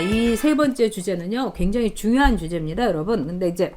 자, 이 세 번째 주제는요, 굉장히 중요한 주제입니다, 여러분. 근데 이제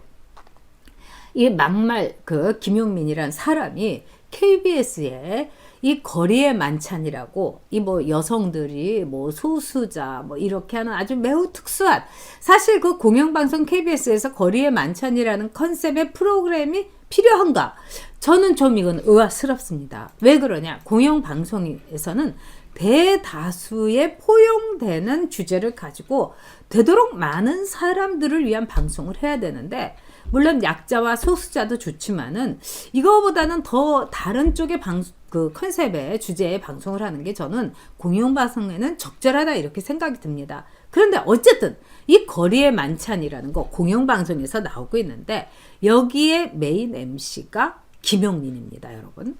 이 막말 그 김용민이란 사람이 KBS에 이 거리의 만찬이라고 이 뭐 여성들이 뭐 소수자 뭐 이렇게 하는 아주 매우 특수한 사실 그 공영방송 KBS에서 거리의 만찬이라는 컨셉의 프로그램이 필요한가? 저는 좀 이건 의아스럽습니다. 왜 그러냐? 공영방송에서는 대다수의 포용되는 주제를 가지고 되도록 많은 사람들을 위한 방송을 해야 되는데 물론 약자와 소수자도 좋지만은 이거보다는 더 다른 쪽의 방, 그 컨셉의 주제의 방송을 하는 게 저는 공영방송에는 적절하다 이렇게 생각이 듭니다. 그런데 어쨌든 이 거리의 만찬이라는 거 공영방송에서 나오고 있는데 여기에 메인 MC가 김용민입니다, 여러분.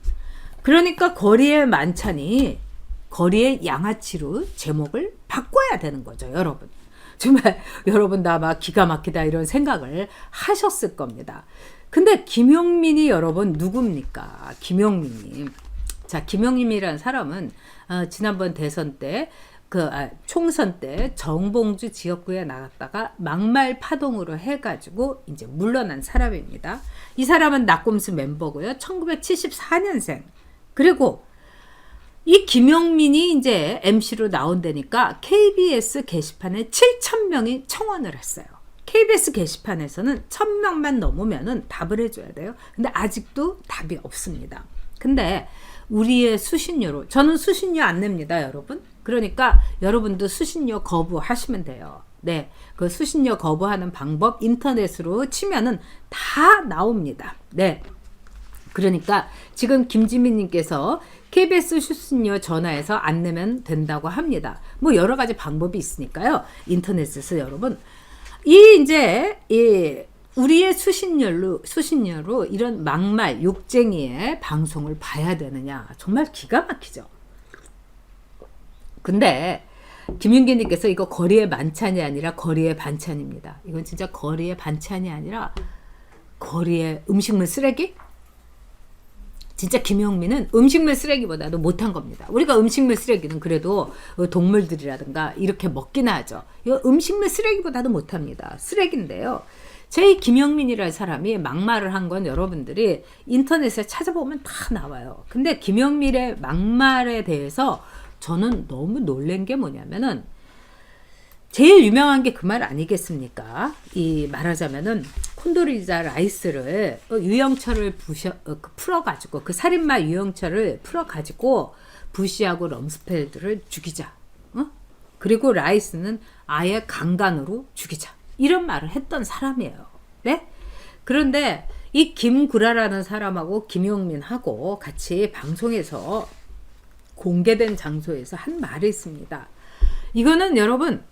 그러니까 거리의 만찬이 거리의 양아치로 제목을 바꿔야 되는 거죠, 여러분. 정말 여러분 다 막 기가 막히다 이런 생각을 하셨을 겁니다. 근데 김용민이 여러분 누굽니까? 김용민님. 자, 김용민이라는 사람은 어, 지난번 대선 때 그 아, 총선 때 정봉주 지역구에 나갔다가 막말 파동으로 해가지고 이제 물러난 사람입니다. 이 사람은 낙곰수 멤버고요. 1974년생. 그리고 이 김용민이 이제 MC로 나온다니까 KBS 게시판에 7천 명이 청원을 했어요. KBS 게시판에서는 1000명만 넘으면은 답을 해줘야 돼요. 근데 아직도 답이 없습니다. 근데 우리의 수신료로 저는 수신료 안 냅니다, 여러분. 그러니까 여러분도 수신료 거부하시면 돼요. 네, 그 수신료 거부하는 방법 인터넷으로 치면은 다 나옵니다. 네. 그러니까 지금 김지민님께서 KBS 수신료 전화해서 안 내면 된다고 합니다. 뭐 여러 가지 방법이 있으니까요. 인터넷에서 여러분 이 이제 이 우리의 수신료로 수신료로 이런 막말 욕쟁이의 방송을 봐야 되느냐 정말 기가 막히죠. 근데 김윤기님께서 이거 거리의 만찬이 아니라 거리의 반찬입니다. 이건 진짜 거리의 반찬이 아니라 거리의 음식물 쓰레기? 진짜 김용민은 음식물 쓰레기보다도 못한 겁니다. 우리가 음식물 쓰레기는 그래도 동물들이라든가 이렇게 먹기나 하죠. 이 음식물 쓰레기보다도 못합니다. 쓰레기인데요. 제 김영민이라는 사람이 막말을 한 건 여러분들이 인터넷에 찾아보면 다 나와요. 근데 김영민의 막말에 대해서 저는 너무 놀란 게 뭐냐면은 제일 유명한 게 그 말 아니겠습니까? 이 말하자면은 콘도리자 라이스를 어, 유영철을 부셔 어, 그 풀어가지고 그 살인마 유영철을 풀어가지고 부시하고 럼스펠드를 죽이자. 어? 그리고 라이스는 아예 강간으로 죽이자. 이런 말을 했던 사람이에요. 네? 그런데 이 김구라라는 사람하고 김용민하고 같이 방송에서 공개된 장소에서 한 말이 있습니다. 이거는 여러분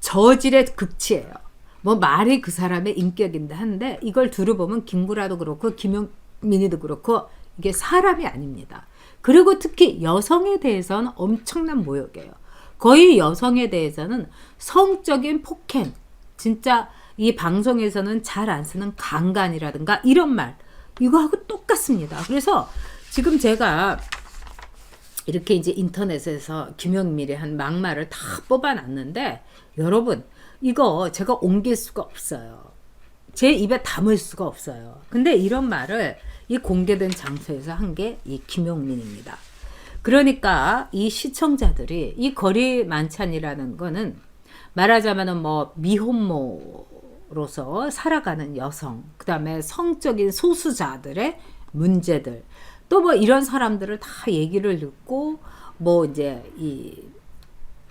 저질의 극치예요. 뭐 말이 그 사람의 인격인데 한데 이걸 들어보면 김구라도 그렇고 김용민이도 그렇고 이게 사람이 아닙니다. 그리고 특히 여성에 대해서는 엄청난 모욕이에요. 거의 여성에 대해서는 성적인 폭행, 진짜 이 방송에서는 잘 안 쓰는 강간이라든가 이런 말 이거하고 똑같습니다. 그래서 지금 제가 이렇게 이제 인터넷에서 김영밀의 한 막말을 다 뽑아놨는데 여러분 이거 제가 옮길 수가 없어요. 제 입에 담을 수가 없어요. 근데 이런 말을 이 공개된 장소에서 한 게 이 김용민입니다. 그러니까 이 시청자들이 이 거리 만찬이라는 거는 말하자면은 뭐 미혼모로서 살아가는 여성, 그 다음에 성적인 소수자들의 문제들, 또 뭐 이런 사람들을 다 얘기를 듣고 뭐 이제 이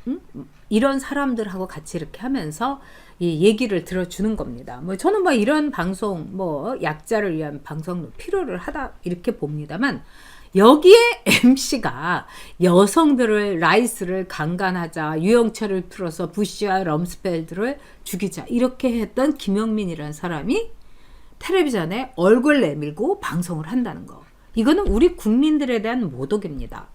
음? 이런 사람들하고 같이 이렇게 하면서 이 얘기를 들어주는 겁니다. 뭐 저는 뭐 이런 방송 뭐 약자를 위한 방송도 필요를 하다 이렇게 봅니다만 여기에 MC가 여성들을 라이스를 강간하자 유영철을 풀어서 부시와 럼스펠드를 죽이자 이렇게 했던 김영민이라는 사람이 텔레비전에 얼굴 내밀고 방송을 한다는 거. 이거는 우리 국민들에 대한 모독입니다.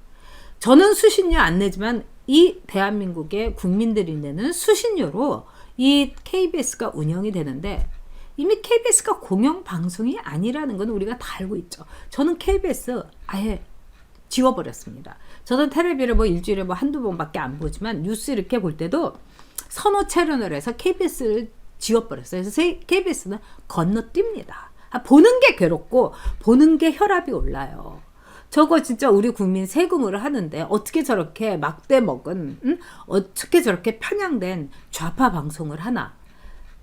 저는 수신료 안 내지만 이 대한민국의 국민들이 내는 수신료로 이 KBS가 운영이 되는데 이미 KBS가 공영 방송이 아니라는 건 우리가 다 알고 있죠. 저는 KBS 아예 지워버렸습니다. 저는 텔레비를 뭐 일주일에 뭐 한두 번밖에 안 보지만 뉴스 이렇게 볼 때도 선호 채널을 해서 KBS를 지워버렸어요. 그래서 KBS는 건너뜁니다. 아, 보는 게 괴롭고 보는 게 혈압이 올라요. 저거 진짜 우리 국민 세금으로 하는데 어떻게 저렇게 막대 먹은 응? 어떻게 저렇게 편향된 좌파 방송을 하나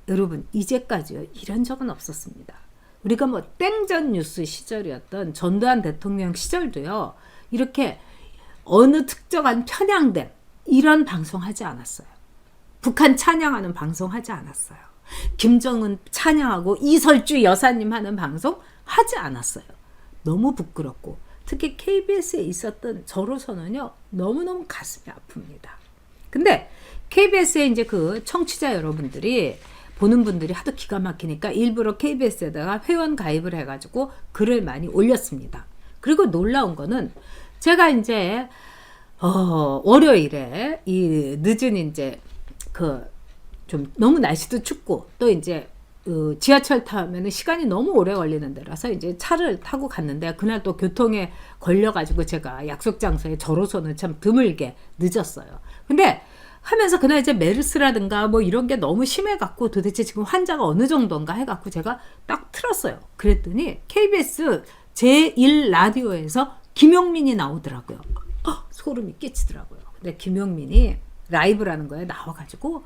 여러분 이제까지요 이런 적은 없었습니다. 우리가 뭐 땡전 뉴스 시절이었던 전두환 대통령 시절도요 이렇게 어느 특정한 편향된 이런 방송 하지 않았어요. 북한 찬양하는 방송 하지 않았어요. 김정은 찬양하고 이설주 여사님 하는 방송 하지 않았어요. 너무 부끄럽고 특히 KBS에 있었던 저로서는요 너무너무 가슴이 아픕니다. 근데 KBS에 이제 그 청취자 여러분들이 보는 분들이 하도 기가 막히니까 일부러 KBS에다가 회원 가입을 해가지고 글을 많이 올렸습니다. 그리고 놀라운 거는 제가 이제 어, 월요일에 이 늦은 이제 그 좀 너무 날씨도 춥고 또 이제 그 지하철 타면은 시간이 너무 오래 걸리는 데라서 이제 차를 타고 갔는데 그날 또 교통에 걸려가지고 제가 약속 장소에 저로서는 참 드물게 늦었어요. 근데 하면서 그날 이제 메르스라든가 뭐 이런 게 너무 심해갖고 도대체 지금 환자가 어느 정도인가 해갖고 제가 딱 틀었어요. 그랬더니 KBS 제1 라디오에서 김용민이 나오더라고요. 어, 소름이 끼치더라고요. 근데 김용민이 라이브라는 거에 나와가지고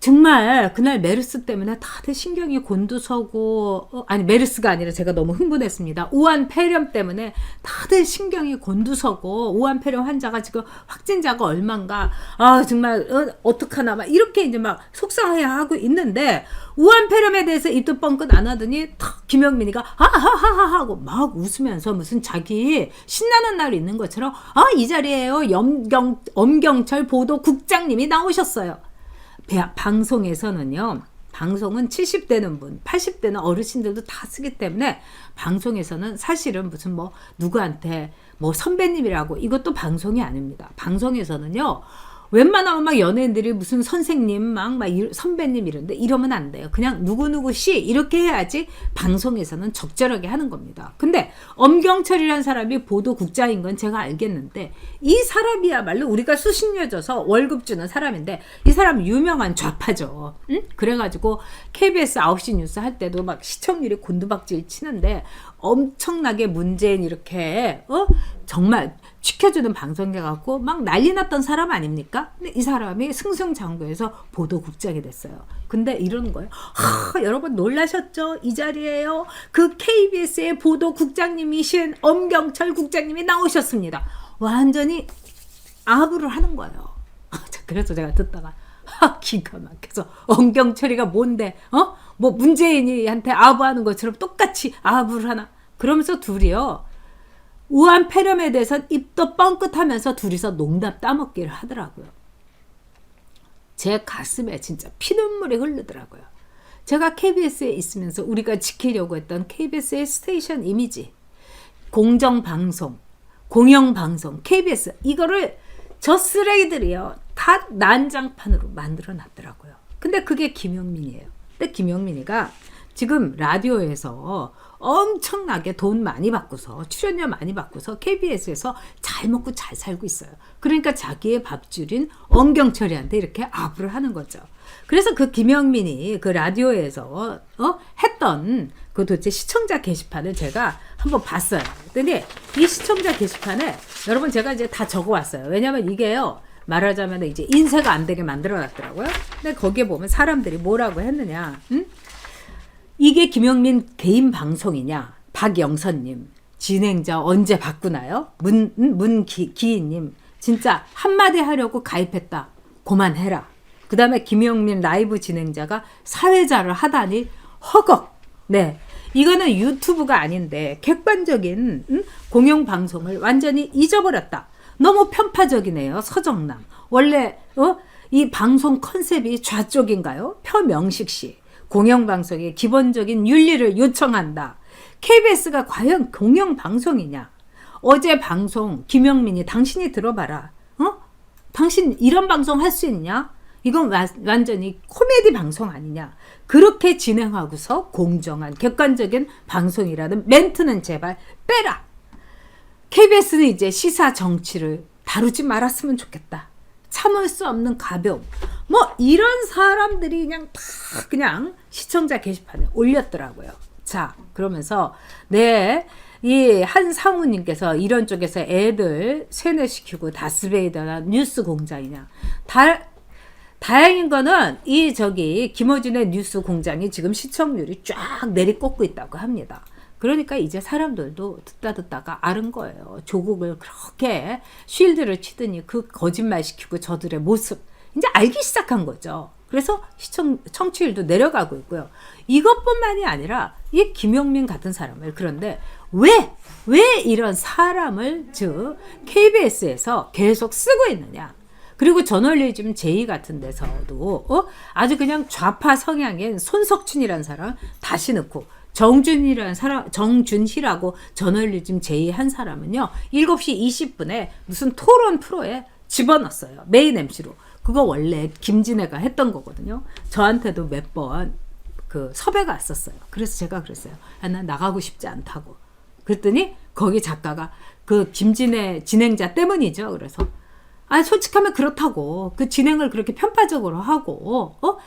정말 그날 메르스 때문에 다들 신경이 곤두서고 어, 아니 메르스가 아니라 제가 너무 흥분했습니다. 우한 폐렴 때문에 다들 신경이 곤두서고 우한 폐렴 환자가 지금 확진자가 얼만가 아 정말 어, 어떡하나 막 이렇게 이제 막 속상해 하고 있는데 우한 폐렴에 대해서 입도 뻥끗 안 하더니 탁 김영민이가 하하하하 하고 막 웃으면서 무슨 자기 신나는 날 있는 것처럼 아 이 자리에요 염경 엄경철 보도 국장님이 나오셨어요. 방송에서는요. 방송은 70대는 분, 80대는 어르신들도 다 쓰기 때문에 방송에서는 사실은 무슨 뭐 누구한테 뭐 선배님이라고 이것도 방송이 아닙니다. 방송에서는요. 웬만하면 막 연예인들이 무슨 선생님 막, 막 선배님 이런데 이러면 안 돼요. 그냥 누구누구 씨 이렇게 해야지 방송에서는 적절하게 하는 겁니다. 근데 엄경철이라는 사람이 보도국장인 건 제가 알겠는데 이 사람이야말로 우리가 년 져서 월급 주는 사람인데 이 사람 유명한 좌파죠. 응? 그래가지고 KBS 9시 뉴스 할 때도 막 시청률이 곤두박질 치는데 엄청나게 문재인 이렇게 어 정말 지켜주는 방송에 갖고 막 난리 났던 사람 아닙니까? 근데 이 사람이 승승장구해서 보도국장이 됐어요. 근데 이러는 거예요. 하, 여러분 놀라셨죠? 이 자리에요. 그 KBS의 보도국장님이신 엄경철 국장님이 나오셨습니다. 완전히 아부를 하는 거예요. 그래서 제가 듣다가 하, 기가 막혀서 엄경철이가 뭔데? 어? 뭐 문재인이한테 아부하는 것처럼 똑같이 아부를 하나? 그러면서 둘이요. 우한 폐렴에 대해서 입도 뻥끗하면서 둘이서 농담 따먹기를 하더라고요. 제 가슴에 진짜 피눈물이 흐르더라고요. 제가 KBS에 있으면서 우리가 지키려고 했던 KBS의 스테이션 이미지, 공정방송, 공영방송, KBS 이거를 저 쓰레기들이요 다 난장판으로 만들어 놨더라고요. 근데 그게 김영민이에요. 근데 김영민이가 지금 라디오에서 엄청나게 돈 많이 받고서 출연료 많이 받고서 KBS에서 잘 먹고 잘 살고 있어요. 그러니까 자기의 밥줄인 엄경철이한테 이렇게 아부를 하는 거죠. 그래서 그 김영민이 그 라디오에서 어? 했던 그 도대체 시청자 게시판을 제가 한번 봤어요. 근데 이 시청자 게시판에 여러분 제가 이제 다 적어 왔어요. 왜냐면 이게요. 말하자면 이제 인쇄가 안 되게 만들어 놨더라고요. 근데 거기에 보면 사람들이 뭐라고 했느냐. 응? 이게 김영민 개인 방송이냐? 박영선님 진행자 언제 바꾸나요? 문 문기희님 진짜 한마디 하려고 가입했다. 고만해라. 그 다음에 김영민 라이브 진행자가 사회자를 하다니 허걱. 네. 이거는 유튜브가 아닌데 객관적인 음? 공영 방송을 완전히 잊어버렸다. 너무 편파적이네요. 서정남. 원래 어? 이 방송 컨셉이 좌쪽인가요? 표명식 씨. 공영방송의 기본적인 윤리를 요청한다. KBS가 과연 공영방송이냐? 어제 방송 김영민이 당신이 들어봐라. 어? 당신 이런 방송 할 수 있냐? 이건 와, 완전히 코미디 방송 아니냐? 그렇게 진행하고서 공정한 객관적인 방송이라는 멘트는 제발 빼라. KBS는 이제 시사 정치를 다루지 말았으면 좋겠다. 참을 수 없는 가벼움. 뭐 이런 사람들이 그냥 다 그냥 시청자 게시판에 올렸더라고요. 자, 그러면서 네. 이 한 상우님께서 이런 쪽에서 애들 세뇌시키고 다스베이더나 뉴스 공장이냐. 다, 다행인 거는 이 저기 김어준의 뉴스 공장이 지금 시청률이 쫙 내리꽂고 있다고 합니다. 그러니까 이제 사람들도 듣다 듣다가 아는 거예요. 조국을 그렇게 쉴드를 치더니 그 거짓말 시키고 저들의 모습 이제 알기 시작한 거죠. 그래서 시청 청취율도 내려가고 있고요. 이것뿐만이 아니라 이 김용민 같은 사람을 그런데 왜 왜 이런 사람을 즉 KBS에서 계속 쓰고 있느냐? 그리고 저널리즘 제이 같은 데서도 어? 아주 그냥 좌파 성향인 손석춘이라는 사람 다시 넣고 정준이라는 사람 정준희라고 저널리즘 제이 한 사람은요 7시 20분에 무슨 토론 프로에 집어넣었어요 메인 MC로 그거 원래 김진애가 했던 거거든요 저한테도 몇 번 그 섭외가 왔었어요 그래서 제가 그랬어요 아, 난 나가고 싶지 않다고 그랬더니 거기 작가가 그 김진애 진행자 때문이죠 그래서 아, 솔직하면 그렇다고. 그 진행을 그렇게 편파적으로 하고, 어?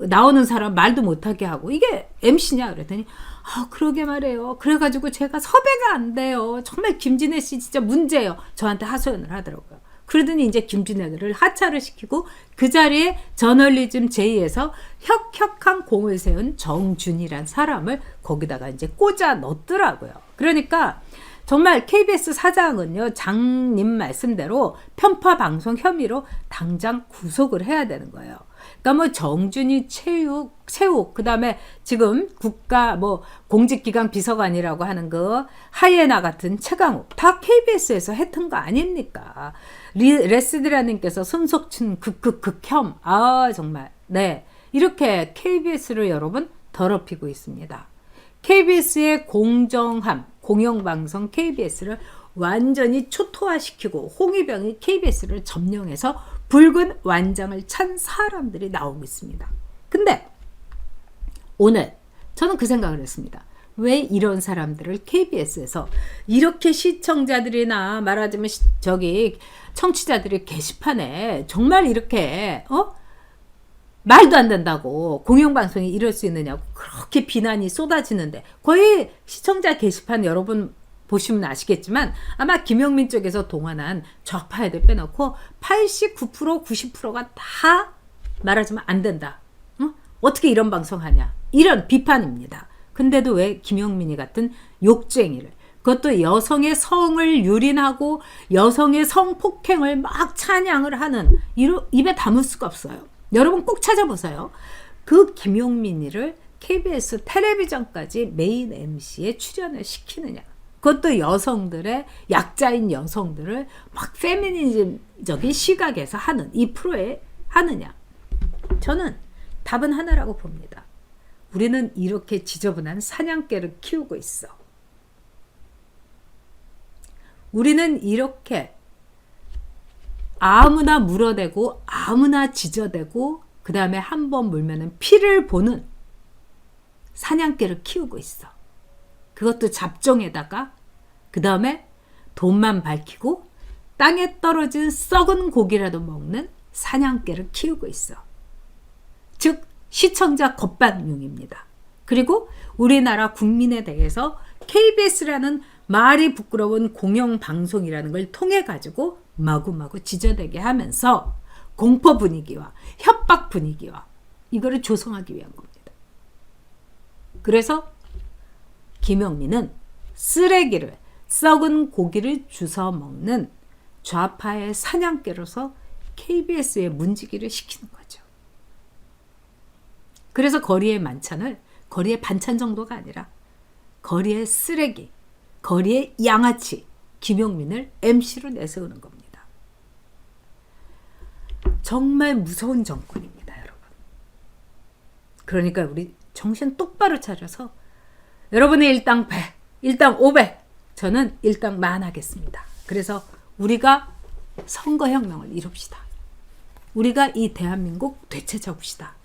나오는 사람 말도 못하게 하고, 이게 MC냐? 그랬더니, 아, 그러게 말해요. 그래가지고 제가 섭외가 안 돼요. 정말 김진애 씨 진짜 문제예요. 저한테 하소연을 하더라고요. 그러더니 이제 김진애를 하차를 시키고 그 자리에 저널리즘 제이에서 혁혁한 공을 세운 정준이란 사람을 거기다가 이제 꽂아 넣더라고요. 그러니까 정말 KBS 사장은요, 장님 말씀대로 편파 방송 혐의로 당장 구속을 해야 되는 거예요. 그러니까 뭐 정준이 체육, 체육, 그 다음에 지금 국가 뭐 공직기관 비서관이라고 하는 그 하이에나 같은 최강욱, 다 KBS에서 했던 거 아닙니까? 리, 레스드라님께서 손석춘 극극극혐, 아, 정말. 네. 이렇게 KBS를 여러분 더럽히고 있습니다. KBS의 공정함, 공영방송 KBS를 완전히 초토화시키고 홍위병이 KBS를 점령해서 붉은 완장을 찬 사람들이 나오고 있습니다. 근데 오늘 저는 그 생각을 했습니다. 왜 이런 사람들을 KBS에서 이렇게 시청자들이나 말하자면 시, 저기 청취자들이 게시판에 정말 이렇게 어 말도 안 된다고 공영방송이 이럴 수 있느냐고 그렇게 비난이 쏟아지는데 거의 시청자 게시판 여러분 보시면 아시겠지만 아마 김영민 쪽에서 동원한 좌파 애들 빼놓고 89% 90%가 다 말하자면 안 된다. 어? 어떻게 이런 방송하냐 이런 비판입니다. 근데도 왜 김영민이 같은 욕쟁이를 그것도 여성의 성을 유린하고 여성의 성폭행을 막 찬양을 하는 이로, 입에 담을 수가 없어요. 여러분 꼭 찾아보세요. 그 김용민이를 KBS 텔레비전까지 메인 MC에 출연을 시키느냐. 그것도 여성들의 약자인 여성들을 막 페미니즘적인 시각에서 하는 이 프로에 하느냐. 저는 답은 하나라고 봅니다. 우리는 이렇게 지저분한 사냥개를 키우고 있어. 우리는 이렇게 아무나 물어대고 아무나 지저대고 그 다음에 한 번 물면은 피를 보는 사냥개를 키우고 있어. 그것도 잡종에다가 그 다음에 돈만 밝히고 땅에 떨어진 썩은 고기라도 먹는 사냥개를 키우고 있어. 즉 시청자 겁반용입니다. 그리고 우리나라 국민에 대해서 KBS라는 말이 부끄러운 공영 방송이라는 걸 통해 가지고 마구마구 지저대게 하면서 공포 분위기와 협박 분위기와 이거를 조성하기 위한 겁니다. 그래서 김영민은 쓰레기를 썩은 고기를 주워 먹는 좌파의 사냥개로서 KBS의 문지기를 시키는 거죠. 그래서 거리의 만찬을 거리의 반찬 정도가 아니라 거리의 쓰레기, 거리의 양아치 김용민을 MC로 내세우는 겁니다. 정말 무서운 정권입니다, 여러분. 그러니까 우리 정신 똑바로 차려서 여러분의 일당 100, 일당 500, 저는 일당 만 하겠습니다. 그래서 우리가 선거혁명을 이룹시다. 우리가 이 대한민국 되찾아옵시다.